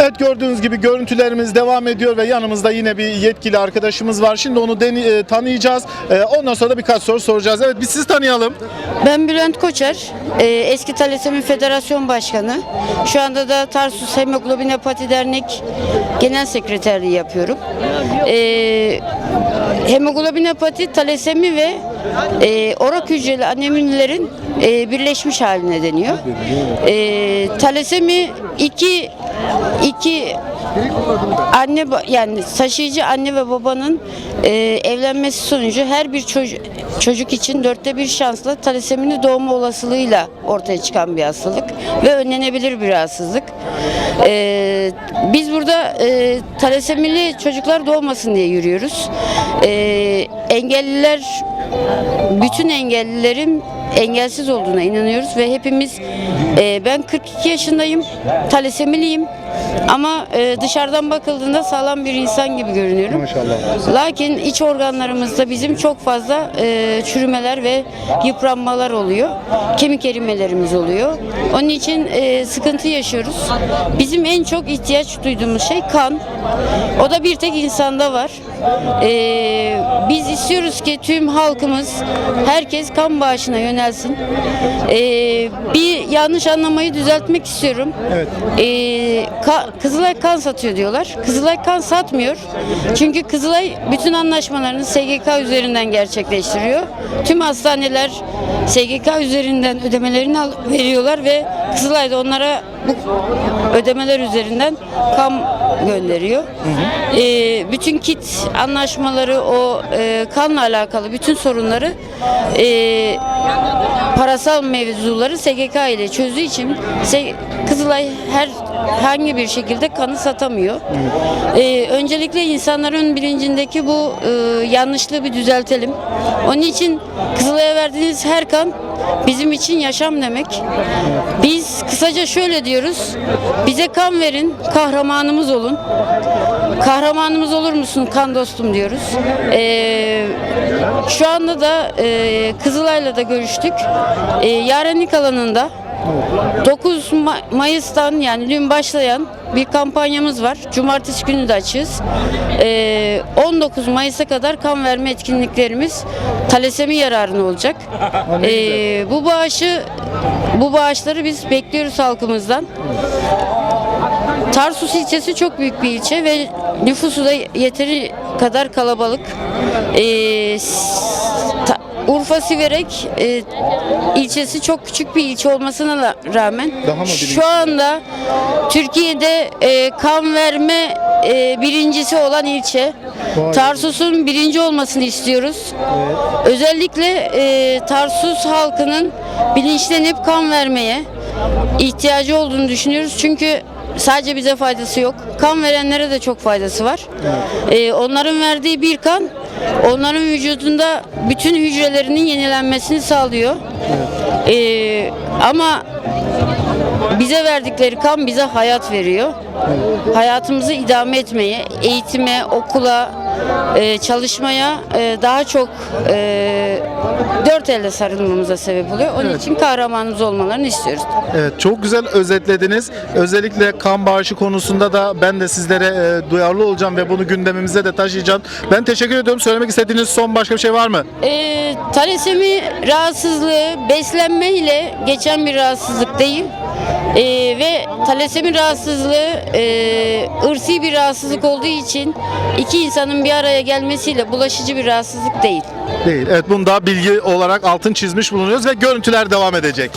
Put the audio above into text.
Evet gördüğünüz gibi görüntülerimiz devam ediyor ve yanımızda yine bir yetkili arkadaşımız var. Şimdi onu deni- e, tanıyacağız. E, ondan sonra da birkaç soru soracağız. Evet biz sizi tanıyalım. Ben Bülent Koçer, e, eski Thalasemi Federasyon Başkanı. Şu anda da Tarsus Hemoglobinopati Dernek Genel Sekreterliği yapıyorum. E, hemoglobinopati, talasemi ve e, orak hücreli aneminilerin e, birleşmiş haline deniyor. E, talasemi iki iki anne ba- yani taşıyıcı anne ve babanın e, evlenmesi sonucu her bir çocuk çocuk için dörtte bir şansla talasemini doğma olasılığıyla ortaya çıkan bir hastalık ve önlenebilir bir rahatsızlık. E, biz burada e, talasemili çocuklar doğmasın diye yürüyoruz. E, engelliler bütün engellilerin engelsiz olduğuna inanıyoruz ve hepimiz e, ben 42 yaşındayım, talasemiliyim ama e, dışarıdan bakıldığında sağlam bir insan gibi görünüyorum. Maşallah. Lakin iç organlarımızda bizim çok fazla e, çürümeler ve yıpranmalar oluyor. Kemik erimelerimiz oluyor. Onun için e, sıkıntı yaşıyoruz. Bizim en çok ihtiyaç duyduğumuz şey kan. O da bir tek insanda var. E, biz istiyoruz ki tüm halkımız, herkes kan bağışına yönelsin. E, bir yanlış anlamayı düzeltmek istiyorum. Evet. E, ka- Kızılay kan satıyor diyorlar. Kızılay kan satmıyor. Çünkü Kızılay bütün anlaşmalarını SGK üzerinden gerçekleştiriyor. Tüm hastaneler SGK üzerinden ödemelerini veriyorlar ve Kızılay da onlara bu ödemeler üzerinden kan gönderiyor. Ee, bütün kit anlaşmaları o e, kanla alakalı bütün sorunları e, parasal mevzuları SGK ile çözdüğü için Kızılay her herhangi bir şekilde kanı satamıyor. Ee, öncelikle insanların bilincindeki bu e, yanlışlığı bir düzeltelim. Onun için Kızılay'a verdiğiniz her kan bizim için yaşam demek. Biz kısaca şöyle diyoruz. Bize kan verin, kahramanımız olun. Kahramanımız olur musun kan dostum diyoruz. Ee, şu anda da e, Kızılay'la da görüştük. E, yarenlik alanında 9 Ma- Mayıs'tan yani dün başlayan bir kampanyamız var. Cumartesi günü de açığız. Ee, 19 Mayıs'a kadar kan verme etkinliklerimiz talasemi yararına olacak. Ee, bu bağışı bu bağışları biz bekliyoruz halkımızdan. Tarsus ilçesi çok büyük bir ilçe ve nüfusu da yeteri kadar kalabalık. Ee, ta- Urfa Siverek e, ilçesi çok küçük bir ilçe olmasına rağmen şu anda Türkiye'de e, kan verme e, birincisi olan ilçe. Tarsus'un birinci olmasını istiyoruz. Özellikle e, Tarsus halkının bilinçlenip kan vermeye ihtiyacı olduğunu düşünüyoruz. Çünkü sadece bize faydası yok. Kan verenlere de çok faydası var. E, onların verdiği bir kan onların vücudunda bütün hücrelerinin yenilenmesini sağlıyor. E, ama bize verdikleri kan bize hayat veriyor. Hayatımızı idame etmeye, eğitime, okula, e, çalışmaya e, daha çok e, dört elle sarılmamıza sebep oluyor. Onun Evet. için kahramanımız olmalarını istiyoruz. Evet çok güzel özetlediniz. Özellikle kan bağışı konusunda da ben de sizlere e, duyarlı olacağım ve bunu gündemimize de taşıyacağım. Ben teşekkür ediyorum. Söylemek istediğiniz son başka bir şey var mı? E, talasemi rahatsızlığı beslenme ile geçen bir rahatsızlık değil. E, ve talasemi rahatsızlığı e, ırsi bir rahatsızlık olduğu için iki insanın bir araya gelmesiyle bulaşıcı bir rahatsızlık değil. Değil. Evet bunu da bilgi olarak altın çizmiş bulunuyoruz ve görüntüler devam edecek.